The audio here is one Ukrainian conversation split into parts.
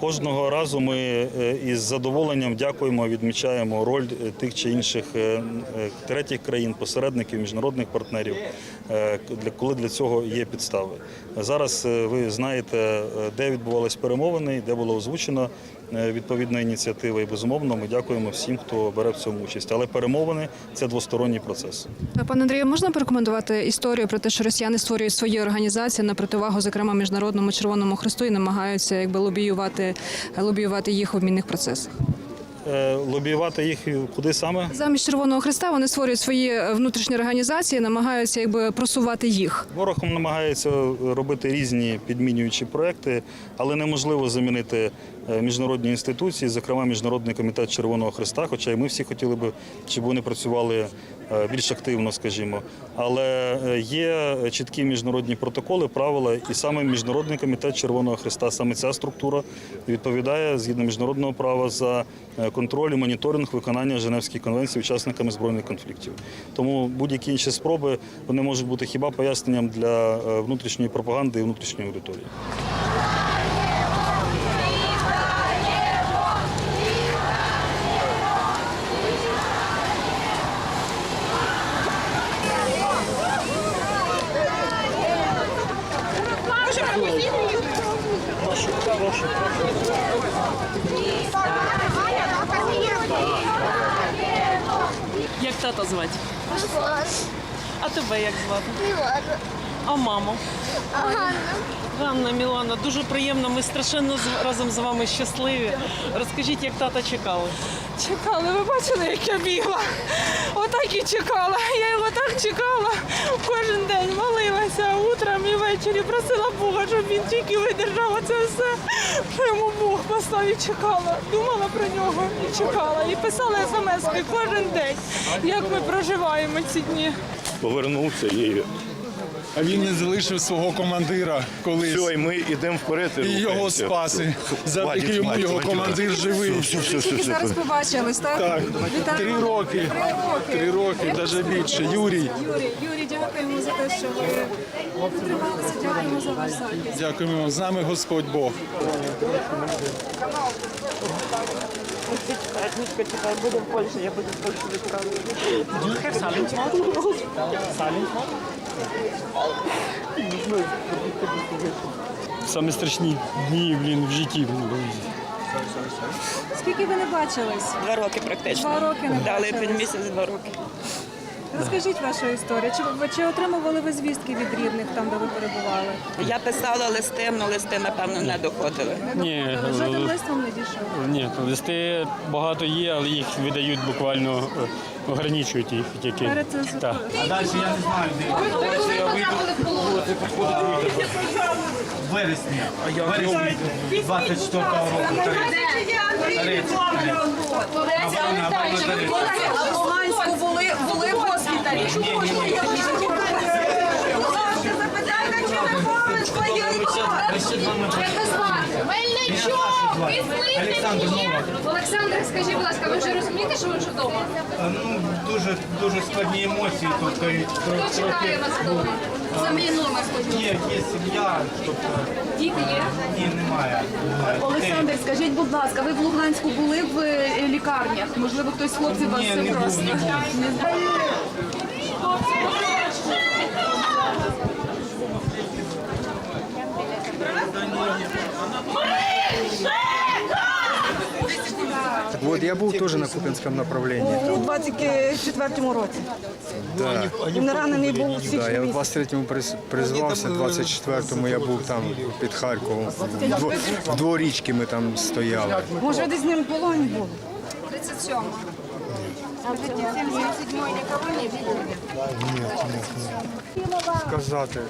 Кожного разу ми е, із задоволенням дякуємо, відмічаємо роль е, тих чи інших е, третіх країн, посередників, міжнародних партнерів, коли для цього є підстави. Зараз ви знаєте, де відбувались перемовини, де було озвучено е, відповідна ініціатива. І безумовно, ми дякуємо всім, хто бере в цьому участь. Але перемовини це двосторонній процес. Пане Андрію, можна порекомендувати історію про те, що росіяни створюють свої організації на противагу, зокрема міжнародному Червоному Христу, і намагаються якби лобіювати, лобіювати їх у обмінних процесах? Е, Лобіювати їх куди саме? Замість Червоного Христа вони створюють свої е, внутрішні організації, намагаються якби просувати їх. Ворог намагається робити різні підмінюючі проекти, але неможливо замінити міжнародні інституції, зокрема Міжнародний комітет Червоного Христа. Хоча і ми всі хотіли би, щоб вони працювали е, більш активно, скажімо. Але е, є чіткі міжнародні протоколи, правила, і саме Міжнародний комітет Червоного Христа, саме ця структура відповідає згідно міжнародного права за е, контроль і моніторинг виконання Женевської конвенції учасниками збройних конфліктів. Тому будь-які інші спроби вони можуть бути хіба поясненням для е, внутрішньої пропаганди і внутрішньої аудиторії. Як Руслан. звати? А тебе як звати? Мілана. А маму? Ганна. Ганна Мілана, дуже приємно. Ми страшенно разом з вами щасливі. Розкажіть, як тата чекали? Чекали, ви бачили, як я бігла. Отак і чекала. Я його так чекала. Кожен день молилася утром і ввечері просила Бога, щоб він тільки видержав оце все, що йому Бог послав і чекала. Думала про нього і чекала. І писала смс кожен день, як ми проживаємо ці дні. повернувся і А він не залишив свого командира колись. все, і ми йдемо вперед. І його рухаємося. спаси. Завдяки йому хватить, його хватить. командир живий. Все, все, все, Тільки все. зараз побачились, так? Так, три роки. Три роки, навіть більше. Юрій, Юрій, Юрій, дякуємо за те, що ви потрималися. Дякуємо за ваш захист. дякуємо. З нами Господь Бог. Саме страшні дні блін, в житті. блін. Скільки ви не бачились? Два роки практично. Два роки не Дали бачились. один місяць, два роки. Розкажіть вашу історію. Чи, ви- чи отримували ви звістки від рідних там, де ви перебували? Я писала листи, але листи, напевно, не доходили. Ні, Жоден е, лист вам не дійшов. ні, листи багато є, але їх видають буквально е, ограничують їх тільки. Перед цим Так. вересні. Вересні 24-го року. А в Луганську були, були госпіталі. Мельничук! Ви Олександр Новак. Олександр, скажіть, будь ласка, ви вже розумієте, що ви вже вдома? Ну, дуже, дуже складні емоції. Тобто, Хто чекає вас вдома? За мій номер скажіть. є, сім'я, тобто Діти є? ні, немає. немає. Олександр, скажіть, будь ласка, ви в Луганську були в е, лікарнях? Можливо, хтось з хлопців вас Ні, не був, просто не був. не знає? Вот я був теж на Куп'янському направленні. У 24-му році. Да. Він ранений був у Да, я в 23-му приз- призвався, 24-му я був там під Харковом. В дво- В дворічки ми там стояли. Може, ви десь з ним в полоні були? 37. Сказати.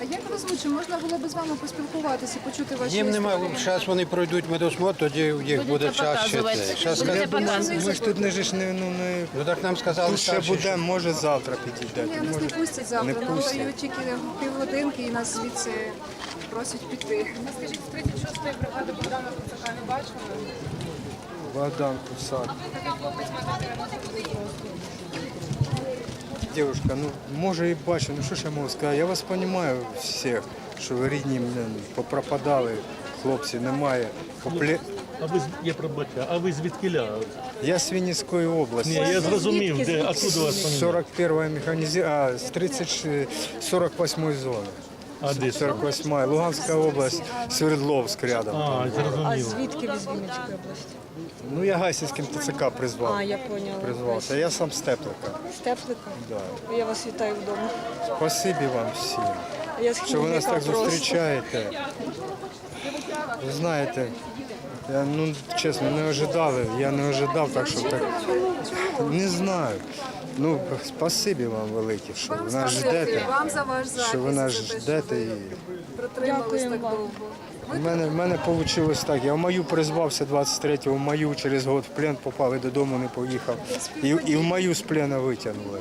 А як ви звучите? Можна було б з вами поспілкуватися, почути ваші Їм історії? немає, зараз вони пройдуть медосмотр, тоді у них буде час ще це. Щас сказали, ми ж тут не ж не, ну, не... Ну так нам сказали, ще буде, може завтра підійде. Ні, нас не пустять завтра. Не Нам пустять. дають тільки півгодинки і нас звідси просять піти. Скажіть, 36-ї бригади Богдана Куцака не бачили? Богдан Кусак. Девушка, ну може і бачу, ну що ж я можу сказати? Я вас розумію всіх, що ви рідні попропадали, хлопці немає. Попле... А ви я пробачаю, а ви звідкиля? Я з Вінницької області. Ні, я зрозумів, де откуда вас фамілія? 41 механізація, а, з 30, 48 зони. А де? 48 Луганська область, Свердловськ рядом. А, зрозумів. Звідки ви з Вінницької області? Ну я Гайсівським ТЦК призвав. А, я поняла. Призвався. Я сам з Теплика. З Теплика? Да. Я вас вітаю вдома. Спасибі вам всім, Я з що ви нас так зустрічаєте. Ви знаєте, я ну чесно не ожидали. Я не ожидав, так що так не знаю. Ну, спасибі вам велике, що ви нас ждете. Вам за ваш Що ви нас ждете і протримались так довго. в мене, в мене вийшло так. Я в маю призвався 23-го, в маю через год в плен попав і додому не поїхав. І, і в маю з плена витягнули.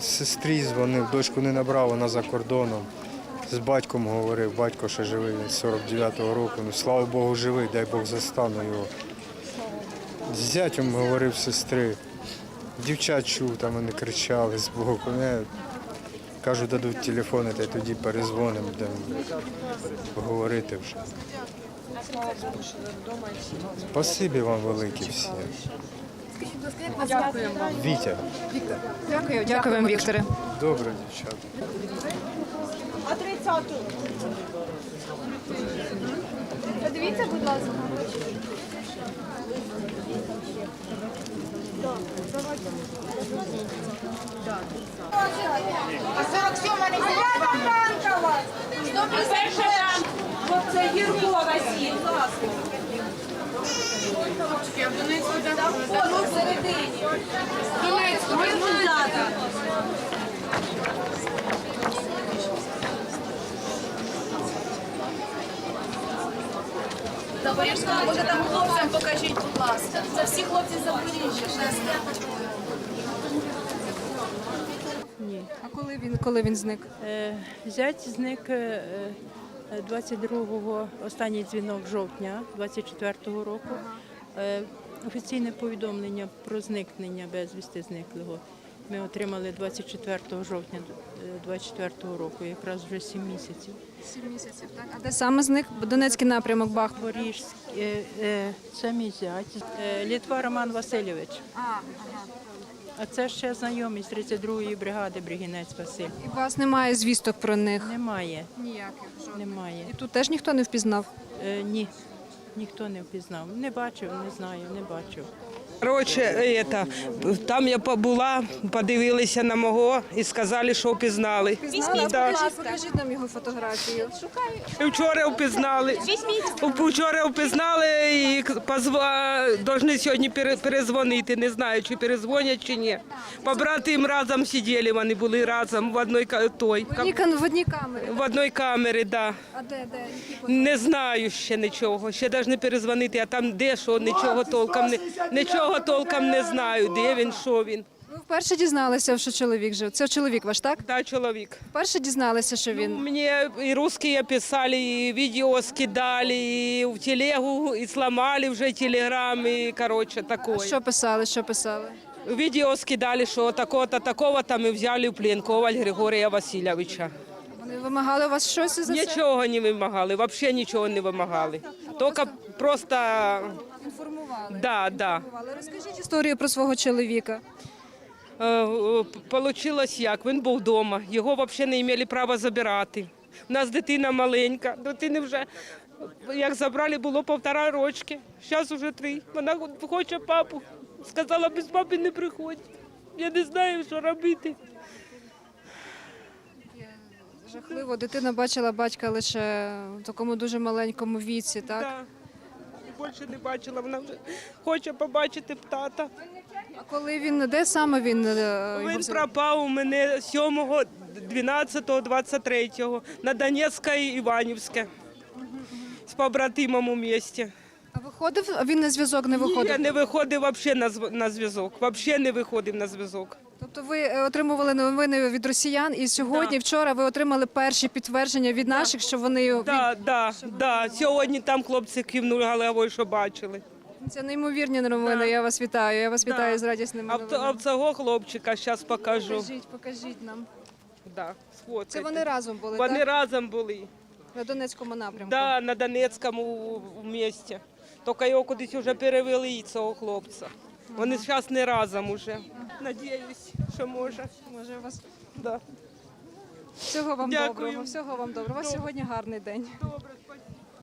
Сестрі дзвонив, дочку не набрав, вона за кордоном. З батьком говорив, батько ще живий, він 49-го року. Ну, слава Богу, живий, дай Бог застану його. З зятем говорив сестри. Дівчат чув, там вони кричали з боку. Не, кажу, дадуть телефони, та тоді перезвонимо, будемо поговорити вже. Спасибі вам велике всі. Дякуємо вам. Вітя, Дякую, дякую вам, Вікторе. добре, дівчата. Подивіться, будь ласка. А 47 не танкова. Перша там, це Єркова сіль. Воно всередині. Донецьку, Запоріжська, може там хлопцям покажіть, будь ласка. Це всі хлопці з Запоріжжя. А коли він, коли він зник? Е, Зять зник е, е, 22-го, останній дзвінок жовтня 24-го року. Е, Офіційне повідомлення про зникнення безвісти зниклого ми отримали 24 жовтня 24-го року, якраз вже 7 місяців. Сім місяців, так? А де саме зник? Донецький напрямок Бах. Поріжськ, е, е, це мій зять. Е, Літва Роман Васильович. А це ще знайомий з 32-ї бригади Бригінець Василь. І у вас немає звісток про них? Немає, Ніяких. немає. І тут теж ніхто не впізнав? Е, ні, ніхто не впізнав. Не бачив, не знаю, не бачив. Коротше, это, там я побула, подивилися на мого і сказали, що впізнали. Впізнали? Да. Покажіть, покажіть нам його фотографію. Вчора впізнали. Вчора впізнали і позва... должны сьогодні пере- перезвонити. Не знаю, чи перезвонять, чи ні. Побратим разом сиділи, вони були разом в одній ка- той. В одній, кан- в одній камері. В одній камері, да. А де, де? Які Не знаю ще нічого. Ще повинні перезвонити, а там де що, нічого толком не нічого толком не знаю. Де він, що він. Ви вперше дізналися, що чоловік жив. Це чоловік ваш, так? Та чоловік. Вперше дізналися, що він. Мне и русские писали, и видео скидали, и в телегу, и сломали уже телеграм, и, короче, такое. Що писали, що писали? Видео скидали, что такого-то, такого-то мы взяли в плен Коваль Григорія Васильовича. Вони вимагали у вас щось за це? Нічого не вимагали, вообще нічого не вимагали. Тільки просто, Інформували. да, да. Але розкажіть історію про свого чоловіка. Е, е, Получилось як, він був вдома, його взагалі не мали права забирати. У нас дитина маленька, дитини вже як забрали, було півтора рочки, зараз вже три. Вона хоче папу. Сказала, без папи не приходь. Я не знаю, що робити. Жахливо, дитина бачила батька лише в такому дуже маленькому віці, так? Да. Більше не бачила, вона вже хоче побачити тата. А коли він, де саме він? е, Він пропав у мене 7, 12, 23 на Донецьке і Іванівське. З побратимом у місті. А виходив, він на зв'язок не Я виходив? не виходив взагалі на, зв- на зв'язок. Взагалі не виходив на зв'язок. Тобто ви е, отримували новини від росіян, і сьогодні, Да. вчора ви отримали перші підтвердження від наших, що вони Да, да, да. Сьогодні там хлопці кивнули головою, що бачили. Це неймовірні новини. Я вас вітаю. Я вас Да. вітаю з радісними А в, а новинами. в цього хлопчика зараз покажу. Покажіть, покажіть нам. Да, сфоткайте. Це вони разом були, Вони так? разом були. На Донецькому напрямку. Да, на Донецькому в місті. Тільки його кудись вже перевели, і цього хлопця. Вони зараз не разом уже. Надіюсь, що може. Може, у вас Да. всього вам Дякую. доброго. Всього вам доброго. У вас сьогодні гарний день. Добре.